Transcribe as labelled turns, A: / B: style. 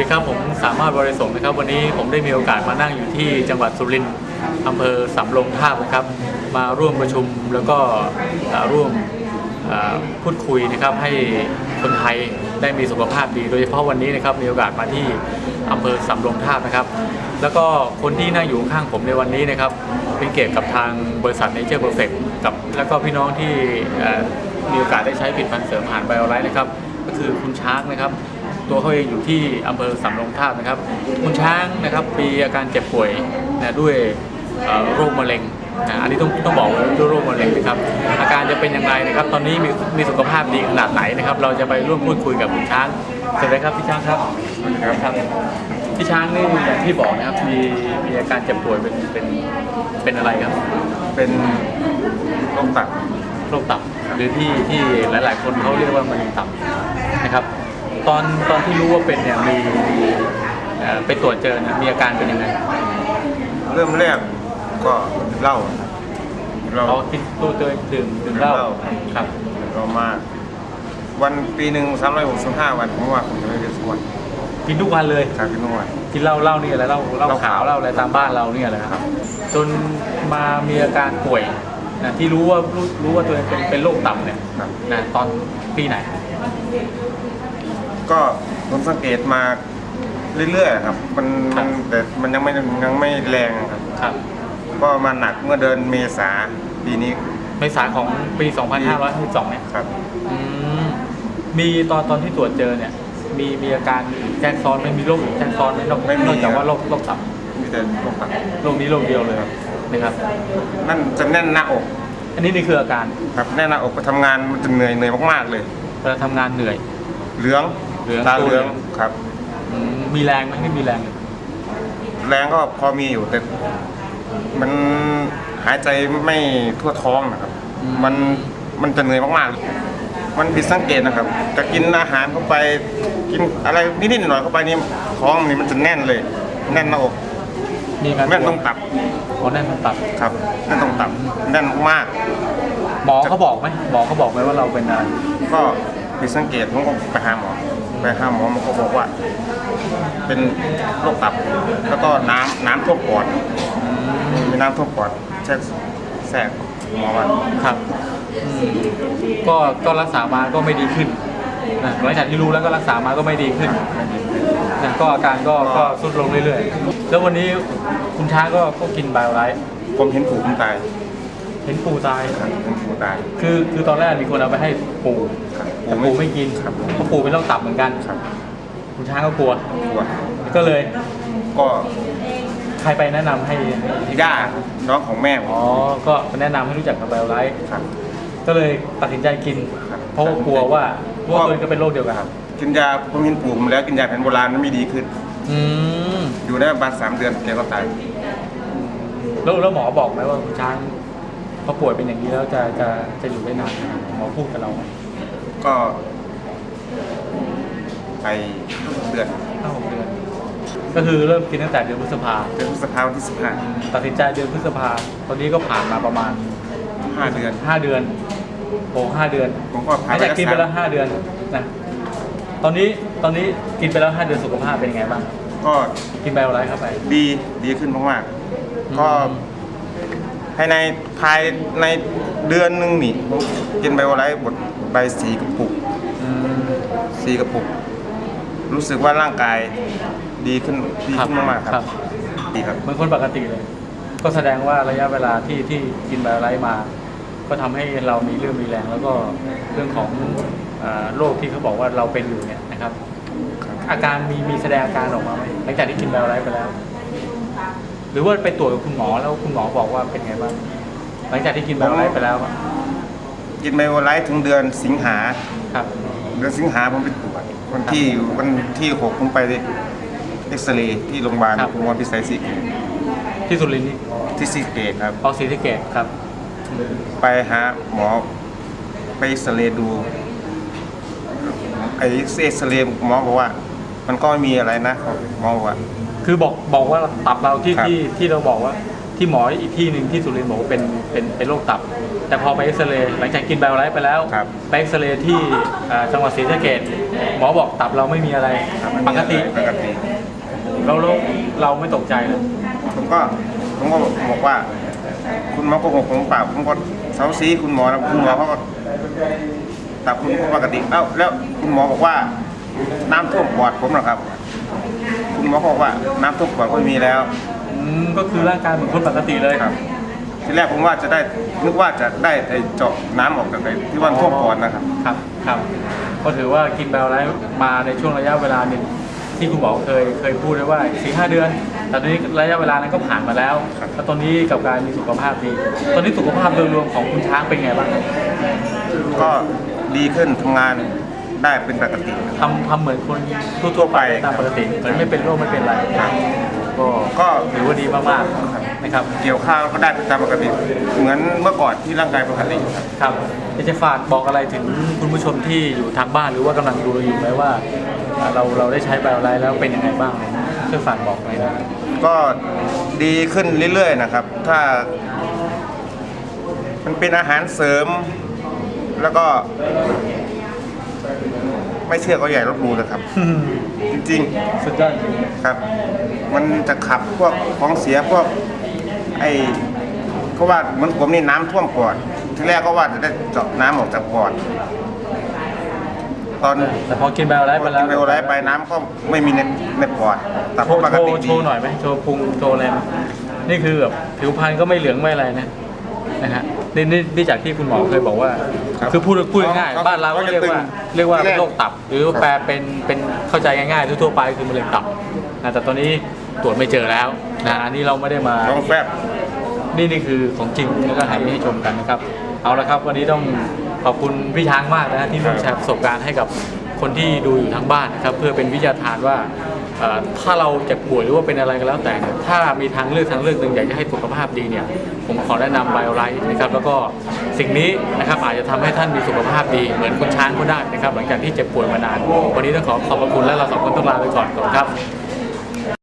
A: ดีครับผมสามารถบริสงนะครับ วันนี้ผมได้มีโอกาสมานั่งอยู่ที่จังหวัดสุรินทร์อำเภอสำโรงทาบนะครับ มาร่วมประชุมแล้วก็ร่วมพูดคุยนะครับให้คนไทยได้มีสุขภาพดี โดยเฉพาะวันนี้นะครับมีโอกาสมาที่อำเภอสำโรงทาบนะครับ แล้วก็คนที่นั่งอยู่ข้างผมในวันนี้นะครับ เป็นเกียรติกับทางบริษัทเนเจอร์เพอร์เฟกกับแล้วก็พี่น้องที่มีโอกาสได้ใช้ผลิตภัณฑ์เสริมอาหารไบโอไลท์นะครับ ก็คือคุณช้างนะครับ ตัวเขาเองอยู่ที่อำเภอสำโรงทาบนะครับ คุณช้างนะครับมีอาการเจ็บป่วยนะด้วยเอ่อโรคมะเร็งนะอันนี้ต้องต้องบอกว่าด้วยโรคมะเร็งนะครับ อาการจะเป็นอย่างไรนะครับ ตอนนี้มีมีสุขภาพดีขนาดไหนนะครับ เราจะไปร่วมพูดคุยกับคุณช้างสวัสดีครับพี่ช้างครับครับพี่ช้างนี่อย่างที่บอกนะครับมีมีอาการเจ็บป่วยเป็นเป็นเป็นอะไรครับ
B: เป็นโรคตับ
A: โรคตับหรือที่ที่หลาย ๆ คนเขาเรียกว่ามะเร็งตับนะครับ ตอนตอนที่รู้ว่าเป็นเนี่ยมีเอ่อไปตรวจเจอเนี่ยมีอาการเป็นยังไง
B: เริ่มแรกก็เหล้าเรา
A: เรากินตัวเจอดื่มดื่มเหล้า
B: เหล้า
A: ครับ
B: เรามาวันปีหนึ่งสามร้อยหกสิบห้าวันผมว่าผมจะไม่ได้สักวัน
A: กินทุกวันเลย
B: ครับพี่นวด
A: กินเหล้าเหล้านี่อะไรเหล้าเหล้า
B: เหล้า
A: ขาว
B: ขาว
A: เหล้าอะไรตามบ้านเราเนี่ยแหละครับ จนมามีอาการป่วยนะที่รู้ว่ารู้รู้ว่าตัวเองเป็นเป็นโรคตับเนี่ย
B: ครับ
A: นะตอนปีไหน
B: ก็ผมสังเกตมาเรื่อยๆครับ มัน
A: ครับ
B: มันแต่มันยังไม่ยังไม่แรงครับ
A: ครับ
B: ก็มาหนักเมื่อเดือนเมษาปีนี้
A: เมษาของปี 2552เนี่ย
B: ครับ
A: อืมมีตอนตอนที่ตรวจเจอเนี่ย มีมีอาการแทรกซ้อนไหม่มีโรคอื่นแทรกซ้อนไหมนอก
B: ไม่มี
A: นอกจาก
B: ครับ
A: ว่าโรคโรคตับ
B: มีแต่โรคตับ
A: โรคนี้โรคเดียวเลยนะครับ
B: นั่นจะแน่นหน้าอก
A: อันนี้นี่คืออาการ
B: ครับแน่นหน้าอกไปทำงานมันจะเหนื่อยเหนื่อยมากๆเลย
A: เวลาทำงานเหนื่อย
B: เหลือง
A: เหลือง
B: ตา
A: ตัว
B: เหลือง
A: เหลือง
B: ครับ
A: อืมมีแรงไหมไม่มีแรงเลย
B: แรงก็พอมีอยู่แต่ มันหายใจไม่ทั่วท้องนะครับ มันมันจะเหนื่อยมากๆ มันผิดสังเกตนะครับจะกินอาหารเข้าไป กินอะไรนิดๆหน่อยๆเข้าไปนี่ท้องนี่มันจะแน่นเลย แน่นหน้าอก
A: มีอาการ
B: แน่นตรงตับ
A: อ๋อแน่นตรงตับ
B: ครับแน่นตรงตับแน่นมาก
A: หมอเขาบอกไหมหมอเขาบอกไหมว่าเราเป็นอะไร
B: ก็ผิดสังเกตผมก็ไปหาหมอ ไปหาหมอมันก็บอกว่า เป็นโรคตับ แล้วก็น้ำน้ำท่วมปอดมีน้ำท่วมปอดแทรกแทรกหมอว่า
A: ครับอืมก็ก็รักษามาก็ไม่ดีขึ้นนะหลังจากที่รู้แล้วก็รักษามาก็ไม่ดีขึ้นนะก็อาการก็ก็ทรุดลงเรื่อยๆ แล้ววันนี้คุณช้างก็ก็กินไบโอไลท์
B: ผมเห็นปู่ผมตาย
A: เห็นปู่ตาย
B: ครับเห็นปู่ตาย
A: คือคือตอนแรกมีคนเอาไปให้ปู่
B: ครับ
A: แต่ปู่ไม่กิน
B: ครับ
A: เพราะปู่เป็นโรคตับเหมือนกัน
B: ครับ
A: คุณช้างก็กลัว
B: ปวด
A: ก็เลย
B: ก็
A: ใครไปแนะนำให้
B: ย่าน้องของแม่ผม
A: อ๋อก็แนะนำให้รู้จักกับไบโอไลท์
B: ครับ
A: ก็เลยตัดสินใจกิน
B: ครับ
A: เพราะว่ากลัวว่าเพราะว่าตัวเองก็เป็นโรคเดียวกัน
B: กินยาผมเห็นปู่ผมแล้วกินยาแผนโบราณมันไม่ดีขึ้น
A: อืม
B: อยู่ได้ประมาณสามเดือนแกก็ตาย
A: แล้วแล้วหมอบอกไหมว่าคุณช้าง เขาป่วยเป็นอย่างนี้แล้วจะจะจะอยู่ได้นานขนาดไหนหมอพูดกับเราไหม
B: ก็ ไปเดือน
A: ห้าหกเดือน ก็คือเริ่มกินตั้งแต่เดือนพฤษภา
B: เดือนพฤษภาวันที่สิบห้า
A: ตัดสินใจเดือนพฤษภาตอนนี้ก็ผ่านมาประมาณ
B: ห้าเดือน
A: ห้าเดือนโอ้ห้าเดือน
B: ผมก็
A: ห
B: พา
A: ลัง
B: ไป
A: จาก
B: รัก
A: กินไป
B: ษา
A: แล้วห้าเดือนนะตอนนี้ตอนนี้กินไปแล้วห้าเดือนสุขภาพเป็นยังไงบ้าง
B: ก็
A: กินไบโอไลท์เข้าไป
B: ดีดีขึ้นมากๆก็ ภายในภายในเดือนหนึ่งนี่ผมกินไบโอไลท์บดใบสีกระปุก
A: อืม
B: สีกระปุก รู้สึกว่าร่างกายดีขึ้นดี
A: ครับ
B: ขึ้นมากๆค
A: ครั
B: รับบดีครับ
A: เหมือนคนปกติเลย ก็แสดงว่าระยะเวลาที่ที่กินไบโอไลท์มา ก็ทำให้เรามีเรื่องมีแรง แล้วก็เรื่องของเอ่อโรคที่เขาบอกว่าเราเป็นอยู่เนี่ยนะครับ
B: ครับ
A: อาการมีมีแสดงอาการออกมาไหมหลังจากที่กินไบโอไลท์ไปแล้ว หรือว่าไปตรวจกับคุณหมอแล้วคุณหมอบอกว่าเป็นไงบ้างหลังจากที่กินไบโอไลท์ไปแล้วอะ
B: กินไบโอไลท์ถึงเดือนสิงหา
A: ครับ
B: เดือนสิงหาผมไปตรวจวันที่วันที่หกผมไปเอ็กซเรย์ที่โรงพยาบาล
A: ครับ
B: โรงพยาบาลพิสัยศรีเกต
A: ที่สุรินทร์นี่
B: ที่ศรีเกตครับ
A: ออกศรีสะเกตครับ
B: ไปหาหมอไปเอ็กซเรย์ดูไอเอ็กซเรย์หมอบอกว่า มันก็ไม่มีอะไรนะหมอบอกว่า
A: คือบอกบอกว่าตับเราที่
B: ครับ
A: ที่ที่เราบอกว่าที่หมออีกที่หนึ่งที่สุรินทร์บอกว่าเป็นเป็นเป็นโรคตับ แต่พอไปเอ็กซเรย์หลังจากกินไบโอไลท์ไปแล้ว
B: ครับ
A: ไปเอ็กซเรย์ที่อ่าจังหวัดศรีสะเกษหมอบอกตับเราไม่มีอะไร
B: ครับ
A: ปกติ
B: ปกติ
A: เราเราเราไม่ตกใจเลย
B: ผมก็ผมก็บอกว่า คุณหมอโกหกผมเปล่าผมก็เซาซีคุณหมอแล้วคุณหมอเขาก็ตับคุณปกติเอ้าแล้วคุณหมอบอกว่าน้ำท่วมปอดผมเหรอครับ คุณหมอบอกว่าน้ำท่วมปอดก็ไม่มีแล้ว
A: อืมก็คือร่างกายเหมือนคนปกติเลย
B: ครับ ทีแรกผมว่าจะได้นึกว่าจะได้ไอ้เจาะน้ำออกจากไอ้ที่ว่าท่วมปอดนะครับ
A: ครับครับ ก็ถือว่ากินไบโอไลท์มาในช่วงระยะเวลาหนึ่งที่คุณหมอเคยเคยพูดไว้ว่าสี่ห้าเดือน แต่ตอนนี้ระยะเวลานั้นก็ผ่านมาแล้ว
B: ครับ
A: แล้วตอนนี้กับการมีสุขภาพดี ตอนนี้สุขภาพโดยรวมของคุณช้างเป็นไงบ้าง
B: ก็ดีขึ้นทำงาน ได้เป็นปกติ
A: ทำทำเหมือนคนทั่วๆไปตามปกติเหมือนไม่เป็นโรคไม่เป็นไร
B: ครับ
A: ก็
B: ก็
A: ถือว่าดีมากๆนะครับ
B: เกี่ยวข้าวก็ได้ตามปกติ เหมือนเมื่อก่อนที่ร่างกายปกติครับ
A: ครับอยากจะฝากบอกอะไรถึงคุณผู้ชมที่อยู่ทางบ้านหรือว่ากำลังดูเราอยู่ไหมว่าเอ่อเราเราได้ใช้ไบโอไลท์แล้วเป็นยังไงบ้างช่วยฝากบอกหน่อยนะ
B: ก็ดีขึ้นเรื่อยๆนะครับ ถ้า มันเป็นอาหารเสริม แล้วก็ ไม่เชื่อก็ใหญ่าลบหลู่นะครับ จริง
A: สุดยอดจริง
B: ๆครับ มันจะขับพวกของเสียพวก ไอ้ก็ว่าเหมือนผมนี่น้ำท่วมปอดที่แรกก็ว่าจะได้เจาะน้ำออกจากปอดตอน
A: แต่พอกินไบโอไลท์ไปแล้ว
B: ไปโอไลท์ไปน้ำก็ไม่มีในในปอดแต่
A: โชว์
B: ปก
A: โช
B: ติ
A: ว์โช
B: ดี
A: ว์หน่อยไหมโชว์พุงโชว์อะไรไหมนี่คือแบบผิวพรรณก็ไม่เหลืองไม่อะไรนะนะฮะนี่นี่นี่จากที่คุณหมอเคยบอกว่า คือพูดพูดง่ายๆบ้านเราก็เรียกว่าเรียกว่าเป็นโรคตับ หรือแปลเป็นเป็นเข้าใจง่ายๆทั่วๆไปคือมะเร็งตับนะแต่ตอนนี้ตรวจไม่เจอแล้วนะอันนี้เราไม่ได้มา
B: น้องแฟบ
A: นี่นี่คือของจริงแล้วก็ให้ให้ชมกันนะครับ เอาละครับ วันนี้ต้องขอบคุณพี่ช้างมากนะที่ร่วมแชร์ประสบการณ์ให้กับคนที่ดูอยู่ทางบ้านนะครับ เพื่อเป็นวิทยาทานว่าเอ่อถ้าเราเจ็บป่วยหรือว่าเป็นอะไรก็แล้วแต่เนี่ยถ้ามีทางเลือกทางเลือกหนึ่งอยากจะให้สุขภาพดีเนี่ยผมขอแนะนำไบโอไลท์นะครับแล้วก็ สิ่งนี้นะครับอาจจะทำให้ท่านมีสุขภาพดีเหมือนคนช้างก็ได้นะครับ หลังจากที่เจ็บป่วยมานาน วันนี้ต้องขอขอบพระคุณและเราสองคนต้องลาไปก่อนครับ